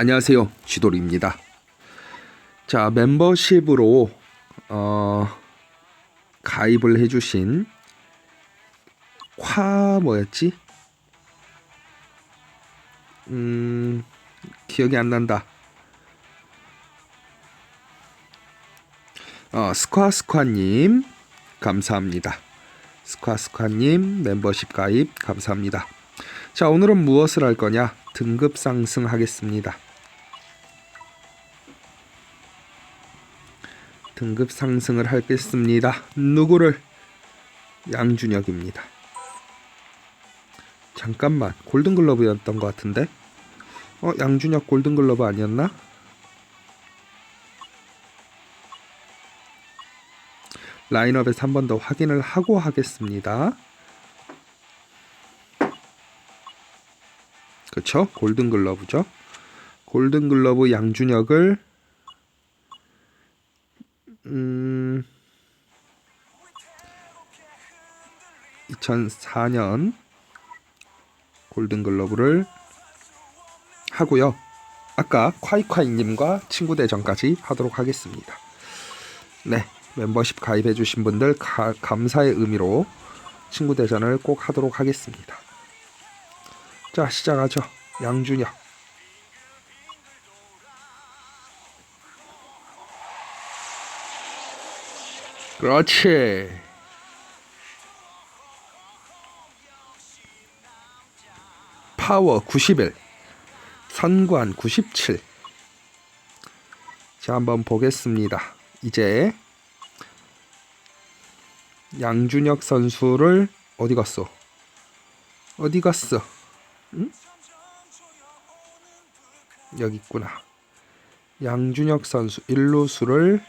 안녕하세요. 지돌입니다. 자, 멤버십으로 어, 가입을 해주신 콰 뭐였지? 음, 기억이 안 난다. 어, 스콰스콰님 감사합니다. 스콰스콰님 멤버십 가입, 감사합니다. 자, 오늘은 무엇을 할 거냐? 등급 상승하겠습니다. 등급 상승을 하겠습니다. 누구를? 양준혁입니다. 잠깐만, 골든글러브였던 것 같은데? 어, 양준혁 골든글러브 아니었나? 라인업에서 한 번 더 확인을 하고 하겠습니다. 그쵸? 골든글러브죠. 골든글러브 양준혁을 2004년 골든글러브를 하고요. 아까 콰이콰이님과 친구 대전까지 하도록 하겠습니다. 네, 멤버십 가입해주신 분들 가, 감사의 의미로 친구 대전을 꼭 하도록 하겠습니다. 자, 시작하죠. 양준혁. 그렇지. 파워 91. 선관 97. 자, 한번 보겠습니다. 이제 양준혁 선수를 어디 갔어? 어디 갔어? 응? 여기 있구나. 양준혁 선수 1루수를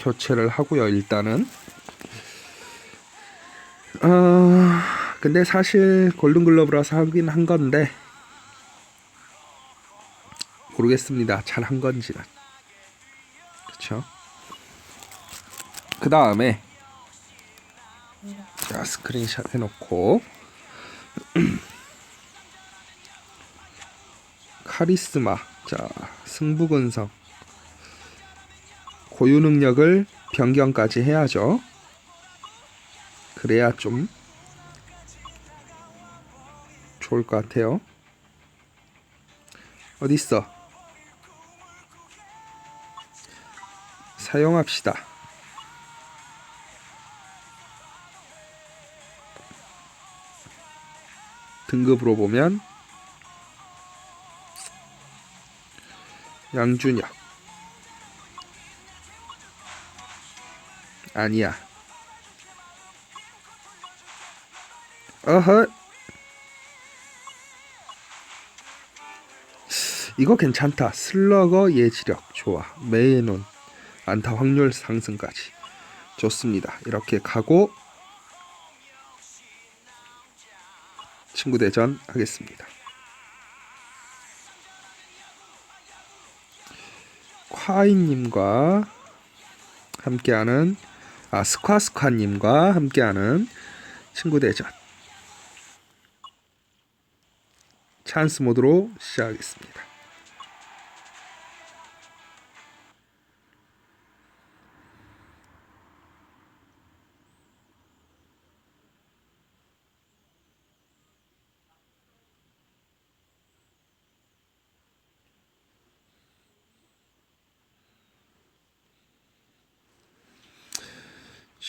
교체를 하고요. 일단은 어, 근데 사실 골든글러브라서 하긴 한 건데 모르겠습니다. 잘 한 건지는. 그렇죠? 그 다음에 자 스크린샷 해놓고 카리스마 자 승부근성 고유 능력을 변경까지 해야죠. 그래야 좀 좋을 것 같아요. 어디 있어? 사용합시다. 등급으로 보면 양준혁 아니야. 어허. 이거 괜찮다. 슬러거 예지력 좋아. 메이논 안타 확률 상승까지 좋습니다. 이렇게 가고 친구 대전 하겠습니다. 콰이님과 함께하는 아 스ኳ스ኳ님과 함께하는 친구 대전 찬스 모드로 시작하겠습니다.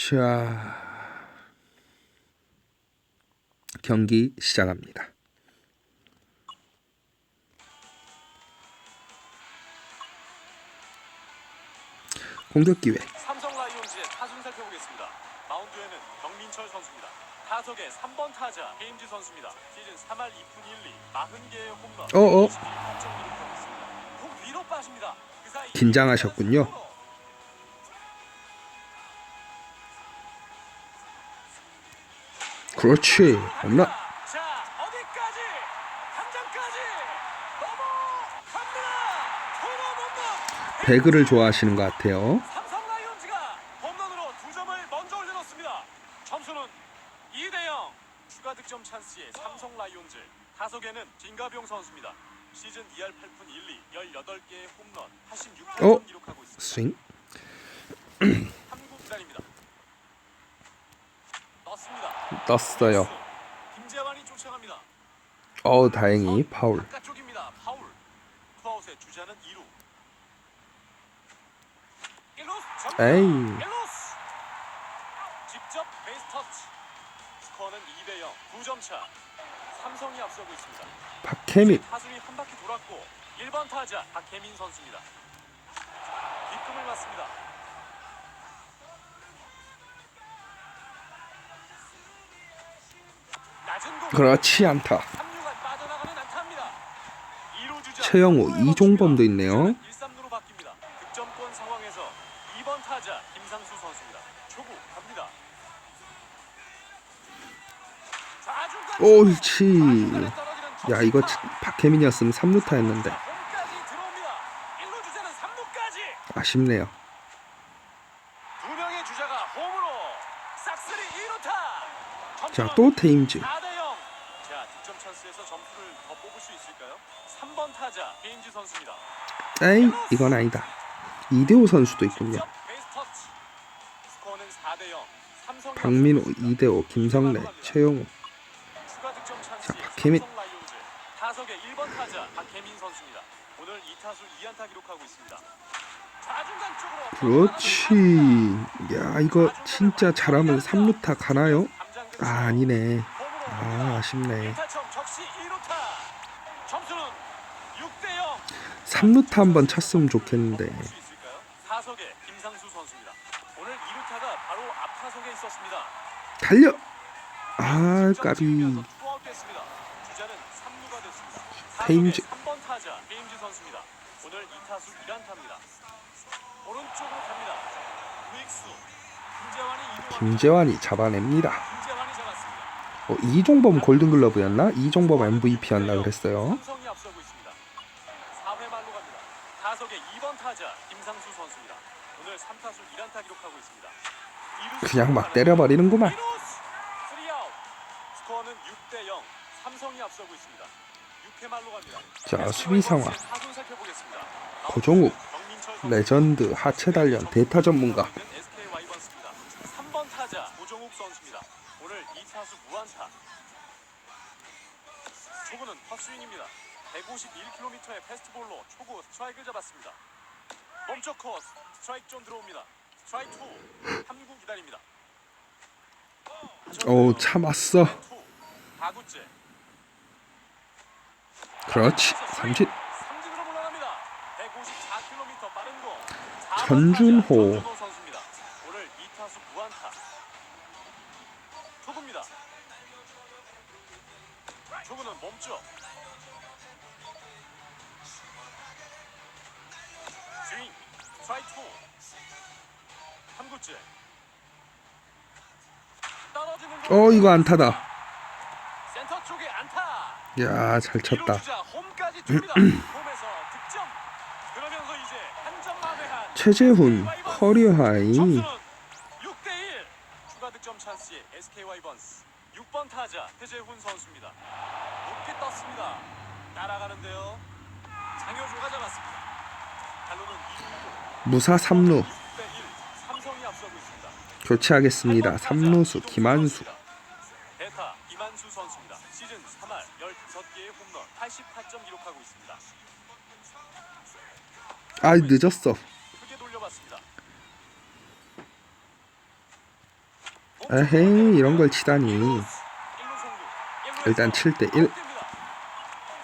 자, 경기 시작합니다. 공격 기회. 삼성 라이온즈의 타순 살펴보겠습니다. 마운드에는 정민철 선수입니다. 타석의 3번 타자 게임즈 선수입니다. 시즌 3할 2푼 1리 40개의 홈런. 어어. 21점 기록하고 있습니다. 공 위로 빠집니다. 그 긴장하셨군요. 그렇지. 홈런. 배그를 좋아하시는 것 같아요. 삼성 라이온즈가 홈런으로 두 점수는 2대 0. 추가 득점 찬스의 삼성 라이온즈. 타석에는 진가병 선수입니다. 시즌 2할 8푼 1리 18개의 홈런 86홈런 어? 기록하고 있습니다. 스윙 3구 기다립니다. 떴어요. 어 다행히 파울. 바깥쪽입니다. 파울. 투아웃의 주자는 2루. 1루수 정면. 에이 1루수. 직접 베이스 터치. 스코어는 2대 0. 9점 차. 삼성이 앞서고 있습니다. 박혜민 타순이 한 바퀴 돌았고 1번 타자 박혜민 선수입니다. 뒷금을 맞습니다. 그렇지 않다. 3루가 빠져나가는 안타입니다. 2루 주자 최영우, 이종범도. 있네요. 1-3루로 바뀝니다. 득점권 상황에서 2번 타자 김상수 선수입니다. 초구 갑니다. 좌중간 옳지. 야 이거. 박혜민이었으면 3루타였는데 홈까지 들어옵니다. 1루 주자는 3루까지. 아쉽네요. 두 명의 주자가 홈으로 싹쓸이 2루타. 자또 테임즈 4대 0. 자, 득점 찬스에서 점수를 더 뽑을 수 있을까요? 3번 타자 베인즈 선수입니다. 에이 이건 아니다. 이대호 선수도 있군요. 직접 베이스 터치. 스코어는 4대 0. 삼성이 박민호. 이대호, 김성래, 찬스에 자, 박혜민. 라이온즈. 타석의 1번 타자 박혜민 선수입니다. 오늘 2타수 2안타 기록하고 있습니다. 그렇지. 야 이거 진짜 잘하면 3루타 가나요? 아 아니네. 아 아쉽네. 1타점 적시 2루타. 점수는 6대 0. 3루타 한번 쳤으면 좋겠는데. 볼수 있을까요? 타석의 김상수 선수입니다. 오늘 2루타가 바로 앞 타석에 있었습니다. 달려. 아 까비. 투아웃됐습니다. 주자는 3루가 됐습니다. 테임즈. 3번 타자 테임즈 선수입니다. 오늘 2타수 1안타입니다. 오른쪽으로 갑니다. 우익수 김재환이 이동합니다. 김재환이 잡아냅니다. 어, 이종범 골든글러브였나? 이종범 MVP였나 그랬어요. 삼성이 앞서고 있습니다. 4회 말로 갑니다. 타석의 2번 타자 김상수 선수입니다. 오늘 3타수 1안타 기록하고 있습니다. 이루수 그냥 막 때려버리는구만. 이루스! 쓰리아웃. 스코어는 6대 0. 삼성이 앞서고 있습니다. 6회 말로 갑니다. 자 수비 상황. 고종욱. 레전드 하체 단련 대타 전문가. SK 와이번스입니다. 3번 타자 고종욱 선수입니다. 오늘 2타수 무안타. 초구는 헛스윙입니다. 151km의 패스트볼로 초구 스트라이크를 잡았습니다. 멈춰 코스 스트라이크 존 들어옵니다. 스트라이크 2. 3구 기다립니다. 오 참았어. 4구째. 그렇지. 삼진. 삼진으로 물러납니다. 154km 빠른 공. 전준호. 어 이거 안타다. 야 잘 쳤다. 최재훈 커리어 하이. 점수는 6대 1. 추가 득점 찬스의 SK 와이번스. 6번 타자 최재훈 선수입니다. 높게 떴습니다. 따라가는데요. 장효주가 잡았습니다. 탈로는 2루 무사 3루 6대 1. 삼성이 앞서고 있습니다. 교체하겠습니다. 3루수 김한수. 대타 김한수 선수입니다. 시즌 3할 15개의 홈런 88점 기록하고 있습니다. 아 늦었어. 에헤이 이런 걸 치다니. 일단 7대 1.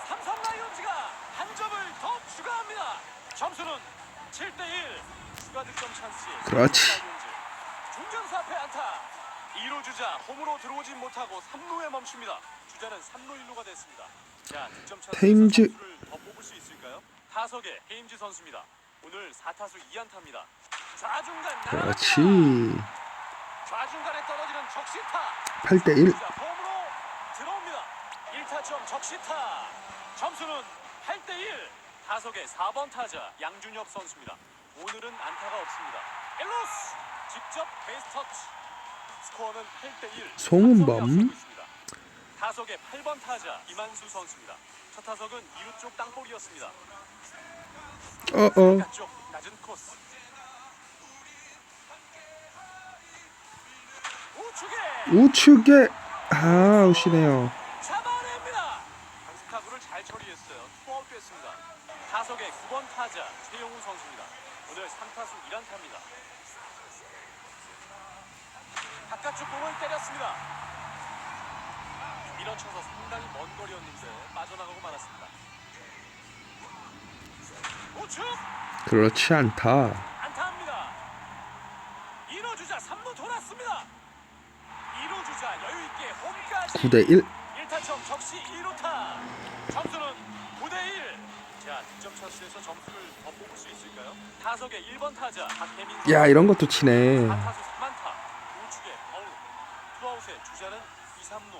삼성 라이온즈가 한 점을 더 추가합니다. 점수는 7대 1. 추가 득점 찬스에 그렇지. 중견수 앞에 안타. 2루 주자 홈으로 들어오지 못하고 3루에 멈춥니다. 주자는 3루 1루가 됐습니다. 자, 득점 찬스에서 테임즈. 더 뽑을 수 있을까요? 타석의 헤임즈 선수입니다. 오늘 4타수 2안타입니다. 좌중간 그렇지. 날아갑니다. 좌중간에 떨어지는 적시타. 8대 1. 자, 홈으로 들어옵니다. 1타점 적시타. 점수는 8대 1. 타석의 4번 타자 양준엽 선수입니다. 오늘은 안타가 없습니다. 엘로스 직접 베이스 터치. 스코어는 8대 1. 송은범. 타석의 8번 타자 이만수 선수입니다. 첫 타석은 2루 쪽 땅볼이었습니다. 어어 바깥쪽 낮은 코스. 우측에 우측에 아 아웃이네요. 잡아냅니다. 강습 타구를 잘 처리했어요. 투아웃 됐습니다. 타석의 9번 타자 최용우 선수입니다. 오늘 3타수 1안타입니다. 바깥쪽 공을 때렸습니다. 밀어쳐서 상당히 먼 거리였는데 빠져나가고 말았습니다. 우측 그렇지 않다. 안타입니다. 1루 주자 3루 돌았습니다. 2루 주자 여유 있게 홈까지 9대 1. 1타점 적시 2루타 점수는 9대 1 자 득점 찬스에서 점수를 더 뽑을 수 있을까요? 타석의 1번 타자 박혜민 야 이런 것도 치네. 4타수 3안타. 우측에 파울. 투아웃의 주자는 2, 3루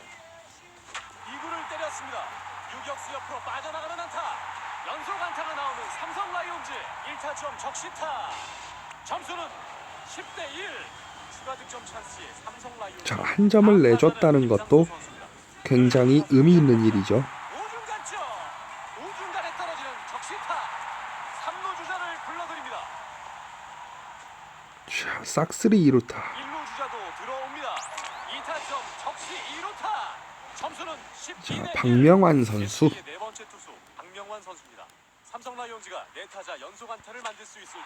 2구를 때렸습니다. 유격수 옆으로 빠져나가는 안타. 연속 안타가 나오는 삼성 라이온즈. 1타점 적시타. 점수는 10대1 추가 득점 찬스에 삼성 라이온즈. 자, 한 점을 내줬다는 것도 굉장히 의미 있는 일이죠. 주자를 불러드립니다 자, 싹쓸이 2루타. 1루 주자도 들어옵니다 2타점 적시 2루타 점수는 12대 자, 박명환 선수. 네 번째 투수 박명환 선수입니다 삼성 라이온즈가 네 타자 연속 안타를 만들 수 있을지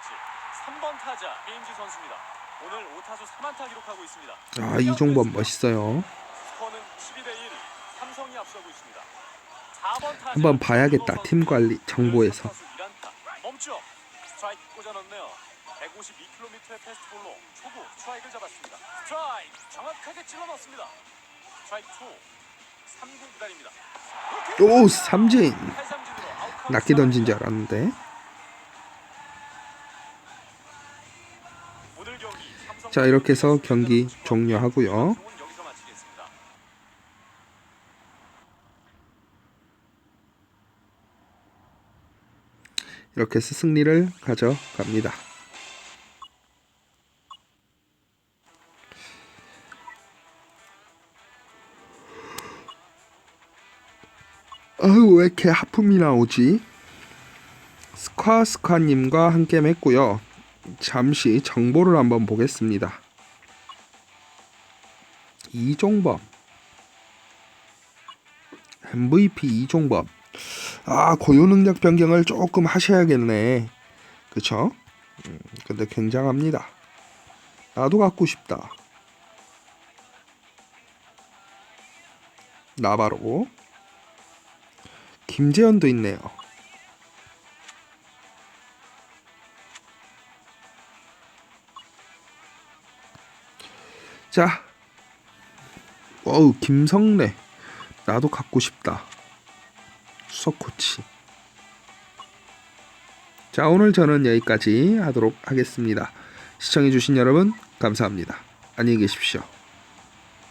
3번 타자 베임즈 선수입니다 오늘 5타수 3안타 기록하고 있습니다 아 이종범 멋있어요. 스코어는 12대 1 삼성이 앞서고 있습니다 4번 타자 한번 봐야겠다. 팀 관리 정보에서. 타수 1안타. 멈춰 스트라이크 꽂아 넣네요 152km의 패스트볼로 초구 스트라이크를 잡았습니다 스트라이크 정확하게 찔러 넣습니다 스트라이크 2 3구 기다립니다 오 삼진. 낚기 던진 줄 알았는데. 자 이렇게 해서 경기 종료하고요. 방송은 여기서 마치겠습니다. 이렇게 해서 승리를 가져갑니다. 아유 왜 이렇게 하품이 나오지? 스ኳ스ኳ님과 함께 했고요. 잠시 정보를 한번 보겠습니다. 이종범 MVP 이종범 아 고유 능력 변경을 조금 하셔야겠네. 그쵸? 음, 근데 굉장합니다. 나도 갖고 싶다. 나바로. 김재현도 있네요. 자. 어우 김성래. 나도 갖고 싶다 수석 코치. 자 오늘 저는 여기까지 하도록 하겠습니다. 시청해주신 여러분 감사합니다. 안녕히 계십시오